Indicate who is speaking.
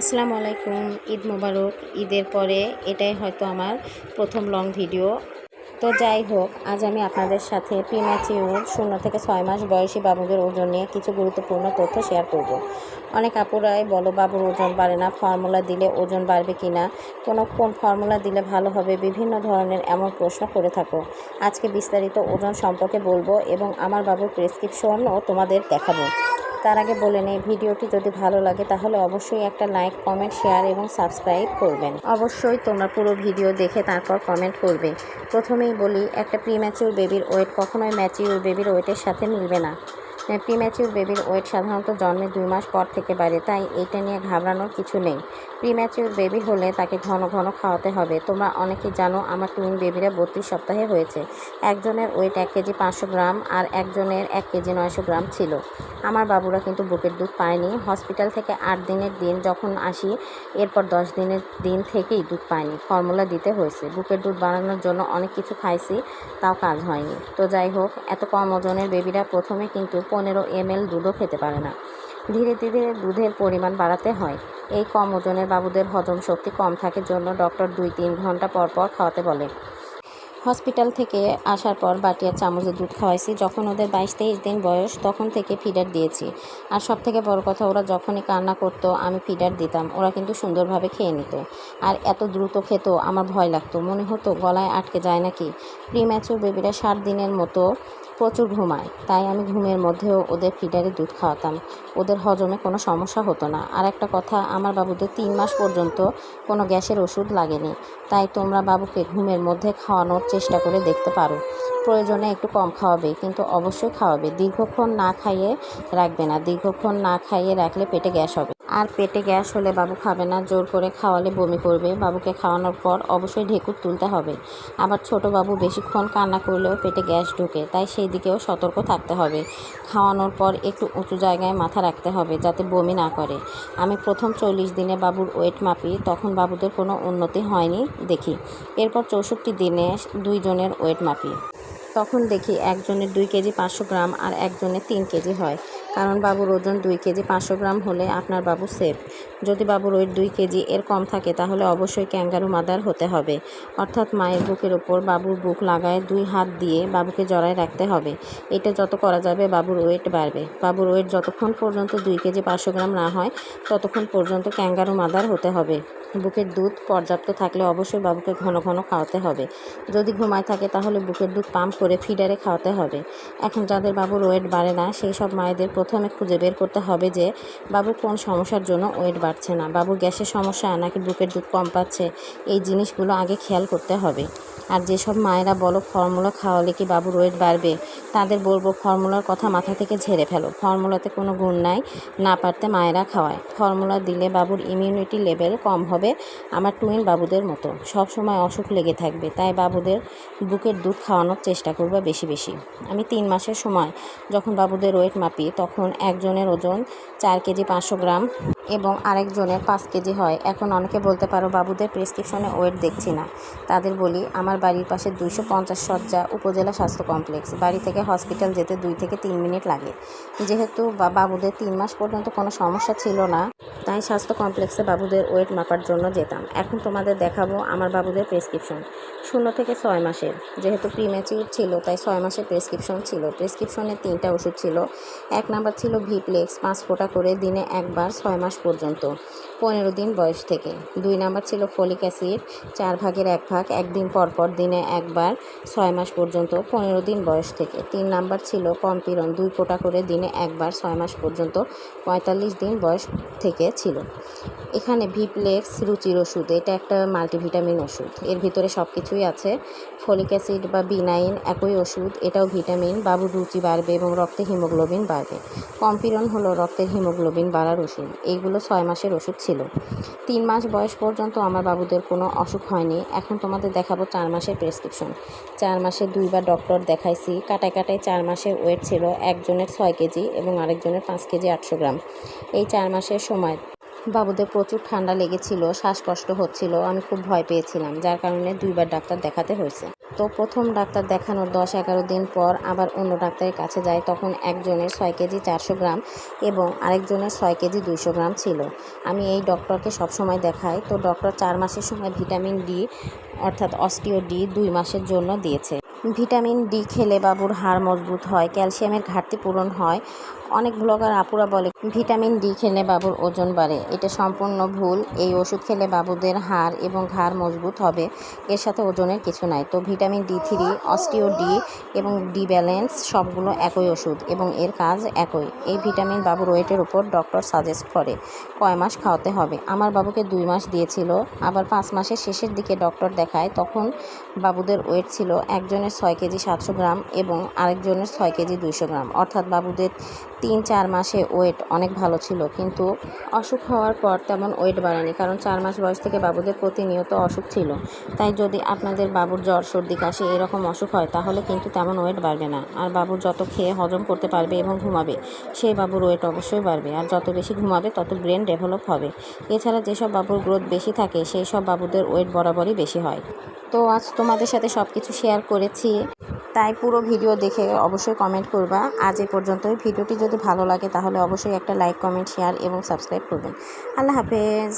Speaker 1: আসসালামু আলাইকুম, ঈদ মোবারক। ঈদের পরে এটাই হয়তো আমার প্রথম লং ভিডিও তো যাই হোক, আজ আমি আপনাদের সাথে প্রিম্যাচিউর শূন্য থেকে ছয় মাস বয়সী বাবুদের ওজন নিয়ে কিছু গুরুত্বপূর্ণ তথ্য শেয়ার করব। অনেক আপুরাই বলো, বাবুর ওজন বাড়ে না ফর্মুলা দিলে ওজন বাড়বে কি না? কোনো কোন ফর্মুলা দিলে ভালো হবে? বিভিন্ন ধরনের এমন প্রশ্ন করে থাকো। আজকে বিস্তারিত ওজন সম্পর্কে বলব এবং আমার বাবুর প্রেসক্রিপশনও তোমাদের দেখাবো। তার আগে বলে নেই, ভিডিওটি যদি ভালো লাগে তাহলে অবশ্যই একটা লাইক, কমেন্ট, শেয়ার এবং সাবস্ক্রাইব করবেন। অবশ্যই তোমরা পুরো ভিডিও দেখে তারপর কমেন্ট করবে। প্রথমেই বলি, একটা প্রিম্যাচিউর বেবির ওয়েট কখনোই ম্যাচিউর বেবির ওয়েটের সাথে মিলবে না। প্রিম্যাচিউর বেবির ওয়েট সাধারণত জন্মের দুই মাস পর থেকে বাড়ে তাই এটা নিয়ে ঘাবড়ানোর কিছু নেই। প্রিম্যাচিউর বেবি হলে তাকে ঘন ঘন খাওয়াতে হবে। তোমরা অনেকেই জানো আমার টুইন বেবিরা বত্রিশ সপ্তাহে হয়েছে। একজনের ওয়েট এক কেজি পাঁচশো গ্রাম আর একজনের এক কেজি নয়শো গ্রাম ছিল। আমার বাবুরা কিন্তু বুকের দুধ পায়নি। হসপিটাল থেকে আট দিনের দিন যখন আসি, এরপর দশ দিনের দিন থেকেই দুধ পায়নি। ফর্মুলা দিতে হয়েছে। বুকের দুধ বাড়ানোর জন্য অনেক কিছু খাইছি, তাও কাজ হয়নি। তো যাই হোক, এত কম ওজনের বেবিরা প্রথমে কিন্তু পনেরো এম এল দুধও খেতে পারে না। ধীরে ধীরে দুধের পরিমাণ বাড়াতে হয়। এই কম ওজনের বাবুদের হজম শক্তি কম থাকে জন্য ডক্টর দুই তিন ঘণ্টা পর পর খাওয়াতে বলে। হসপিটাল থেকে আসার পর বাটিয়া চামচে দুধ খাওয়াইছি। যখন ওদের বাইশ তেইশ দিন বয়স, তখন থেকে ফিডার দিয়েছি। আর সব থেকে বড় কথা, ওরা যখনই কান্না করতো, আমি ফিডার দিতাম। ওরা কিন্তু সুন্দরভাবে খেয়ে নিত। আর এত দ্রুত খেত, আমার ভয় লাগতো। মনে হতো গলায় আটকে যায় নাকি? প্রিম্যাচুর বেবিরা ষাট দিনের মতো প্রচুর ঘুমায়, তাই আমি ঘুমের মধ্যেও ওদের ফিডারে দুধ খাওয়াতাম। ওদের হজমে কোনো সমস্যা হতো না। আর একটা কথা, আমার বাবুদের তিন মাস পর্যন্ত কোনো গ্যাসের ওষুধ লাগেনি। তাই তোমরা বাবুকে ঘুমের মধ্যে খাওয়ানোর চেষ্টা করে দেখতে পারো। প্রয়োজনে একটু কম খাওয়াবে, কিন্তু অবশ্যই খাওয়াবে। দীর্ঘক্ষণ না খাইয়ে রাখবে না। দীর্ঘক্ষণ না খাইয়ে রাখলে পেটে গ্যাস হবে। আর পেটে গ্যাস হলে বাবু খাবে না, জোর করে খাওয়ালে বমি করবে। বাবুকে খাওয়ানোর পর অবশ্যই ঢেকুর তুলতে হবে। আবার ছোট বাবু বেশিক্ষণ কান্না করলেও পেটে গ্যাস ঢুকে, তাই সেই দিকেও সতর্ক থাকতে হবে। খাওয়ানোর পর একটু উঁচু জায়গায় মাথা রাখতে হবে যাতে বমি না করে। আমি প্রথম চল্লিশ দিনে বাবুর ওয়েট মাপি, তখন বাবুদের কোনো উন্নতি হয়নি দেখি। এরপর চৌষট্টি দিনে দুইজনের ওয়েট মাপি। তখন দেখি একজনের দুই কেজি পাঁচশো গ্রাম আর একজনের তিন কেজি হয়। কারণ বাবুর ওজন দুই কেজি পাঁচশো গ্রাম হলে আপনার বাবু সেফ। যদি বাবুর ওয়েট দুই কেজি এর কম থাকে, তাহলে অবশ্যই ক্যাঙ্গারু মাদার হতে হবে। অর্থাৎ মায়ের বুকের ওপর বাবুর বুক লাগায় দুই হাত দিয়ে বাবুকে জড়ায় রাখতে হবে। এটা যত করা যাবে, বাবুর ওয়েট বাড়বে। বাবুর ওয়েট যতক্ষণ পর্যন্ত দুই কেজি পাঁচশো গ্রাম না হয়, ততক্ষণ পর্যন্ত ক্যাঙ্গারু মাদার হতে হবে। বুকের দুধ পর্যাপ্ত থাকলে অবশ্যই বাবুকে ঘন ঘন খাওয়াতে হবে। যদি ঘুমায় থাকে, তাহলে বুকের দুধ পাম্প করে ফিডারে খাওয়াতে হবে। এখন যাদের বাবুর ওয়েট বাড়ে না, সেই সব মায়েদের প্রথমে খুঁজে বের করতে হবে যে বাবু কোন সমস্যার জন্য ওয়েট বাড়ছে। না। বাবুর গ্যাসের সমস্যা নাকি বুকের দুধ কম পাচ্ছে। এই জিনিসগুলো আগে খেয়াল করতে হবে। আর যেসব মায়েরা বলো ফর্মুলা খাওয়ালে কি বাবুর ওয়েট বাড়বে? তাদের বলব, ফর্মুলার কথা মাথা থেকে ঝেড়ে ফেলো। ফর্মুলাতে কোনো গুণ নাই, না পারতে মায়েরা খাওয়ায়। ফর্মুলা দিলে বাবুর ইমিউনিটি লেভেল কম হবে আমার টুইন বাবুদের মতো। সব সময় অসুখ লেগে থাকবে, তাই বাবুদের বুকের দুধ খাওয়ানোর চেষ্টা করবে বেশি বেশি। আমি তিন মাসের সময় যখন বাবুদের ওয়েট মাপি, তখন একজনের ওজন চার কেজি পাঁচশো গ্রাম এবং আরেকজনের পাঁচ কেজি হয়। এখন অনেকে বলতে পারো, বাবুদের প্রেসক্রিপশনে ওয়েট দেখছি না। তাদের বলি, আমার বাড়ির পাশে দুইশো পঞ্চাশ সজ্জা উপজেলা স্বাস্থ্য কমপ্লেক্স বাড়ি থেকে হসপিটাল যেতে দুই থেকে তিন মিনিট লাগে। যেহেতু বাবুদের তিন মাস পর্যন্ত কোনো সমস্যা ছিল না, তাই স্বাস্থ্য কমপ্লেক্সে বাবুদের ওয়েট মাপার জন্য যেতাম। এখন তোমাদের দেখাবো আমার বাবুদের প্রেসক্রিপশন শূন্য থেকে ছয় মাসের। যেহেতু প্রিম্যাচিউর ছিল, তাই ছয় মাসের প্রেসক্রিপশন ছিল। প্রেসক্রিপশনে তিনটা ওষুধ ছিল। এক নাম্বার ছিল ভিপ্লেক্স পাঁচ ফোঁটা করে দিনে একবার ছয় মাস পর্যন্ত, পনেরো দিন বয়স থেকে। দুই নাম্বার ছিল ফলিক অ্যাসিড চার ভাগের এক ভাগ, একদিন পর পর দিনে একবার ছয় মাস পর্যন্ত, পনেরো দিন বয়স থেকে। তিন নাম্বার ছিল কম্পিরন। দুই ফোঁটা করে দিনে একবার ছয় মাস পর্যন্ত পঁয়তাল্লিশ দিন বয়স থেকে ছিল। এখানে ভিপ্লেক্স রুচির ওষুধ, এটা একটা মাল্টিভিটামিন ওষুধ। এর ভিতরে সব কিছুই আছে। ফলিক অ্যাসিড বা বিনাইন একই ওষুধ, এটাও ভিটামিন বাবুর রুচি বাড়বে এবং রক্তে হিমোগ্লোবিন বাড়বে। কম্পিরন হলো রক্তের হিমোগ্লোবিন বাড়ার ওষুধ, এইগুলো ছয় মাসের ওষুধ ছিল। তিন মাস বয়স পর্যন্ত আমার বাবুদের কোনো অসুখ হয়নি। এখন তোমাদের দেখাবো চার মাসের প্রেসক্রিপশন। চার মাসে দুইবার ডক্টর দেখাইছি, কাটায় কাটায় চার মাসের ওয়েট ছিল একজনের ছয় কেজি এবং আরেকজনের পাঁচ কেজি আটশো গ্রাম। এই চার মাসের সময় বাবুদের প্রচুর ঠান্ডা লেগেছিল, শ্বাসকষ্ট হচ্ছিল, আমি খুব ভয় পেয়েছিলাম, যার কারণে দুইবার ডাক্তার দেখাতে হয়েছে। তো প্রথম ডাক্তার দেখানোর দশ এগারো দিন পর আবার অন্য ডাক্তারের কাছে যায় তখন একজনের ছয় কেজি চারশো গ্রাম এবং আরেকজনের ছয় কেজি দুইশো গ্রাম ছিল। আমি এই ডক্টরকে সবসময় দেখাই, তো ডক্টর চার মাসের সময় ভিটামিন ডি অর্থাৎ অস্টিও ডি দুই মাসের জন্য দিয়েছে। ভিটামিন ডি খেলে বাবুর হাড় মজবুত হয়, ক্যালসিয়ামের ঘাটতি পূরণ হয়। অনেক ব্লগার আপুরা বলে, ভিটামিন ডি খেলে বাবুর ওজন বাড়ে। এটা সম্পূর্ণ ভুল। এই ওষুধ খেলে বাবুদের হাড় এবং ঘাড় মজবুত হবে। এর সাথে ওজনের কিছু নাই। তো vitamin D three, osteo D এবং ডি ব্যালেন্স সবগুলো একই ওষুধ এবং এর কাজ একই। এই ভিটামিন বাবুর ওয়েটের উপর ডক্টর সাজেস্ট করে, কয় মাস খাওয়াতে হবে। আমার বাবুকে দুই মাস দিয়েছিল, আবার পাঁচ মাসের শেষের দিকে ডক্টর দেখায়, তখন বাবুদের ওয়েট ছিল একজনের ছয় কেজি সাতশো গ্রাম এবং আরেকজনের ছয় কেজি দুইশো গ্রাম। অর্থাৎ বাবুদের তিন চার মাসে ওয়েট অনেক ভালো ছিল, কিন্তু অসুখ হওয়ার পর তেমন ওয়েট বাড়েনি, কারণ চার মাস বয়স থেকে বাবুদের প্রতিনিয়ত অসুখ ছিল। তাই যদি আপনাদের বাবুর জ্বর, সর্দি, কাশি এরকম অসুখ হয়, তাহলে কিন্তু তেমন ওয়েট বাড়বে না। আর বাবু যত খেয়ে হজম করতে পারবে এবং ঘুমাবে, সেই বাবুর ওয়েট অবশ্যই বাড়বে। আর যত বেশি ঘুমাবে, তত ব্রেন ডেভেলপ হবে। এছাড়া যেসব বাবুর গ্রোথ বেশি থাকে, সেই সব বাবুদের ওয়েট বরাবরই বেশি হয়। তো আজ তোমাদের সাথে সব কিছু শেয়ার করেছি। তাই পুরো ভিডিও দেখে অবশ্যই কমেন্ট করবা। আজ এ পর্যন্ত ভিডিওটি যদি ভালো লাগে, তাহলে অবশ্যই একটা লাইক কমেন্ট শেয়ার এবং সাবস্ক্রাইব করবেন। আল্লাহ হাফেজ।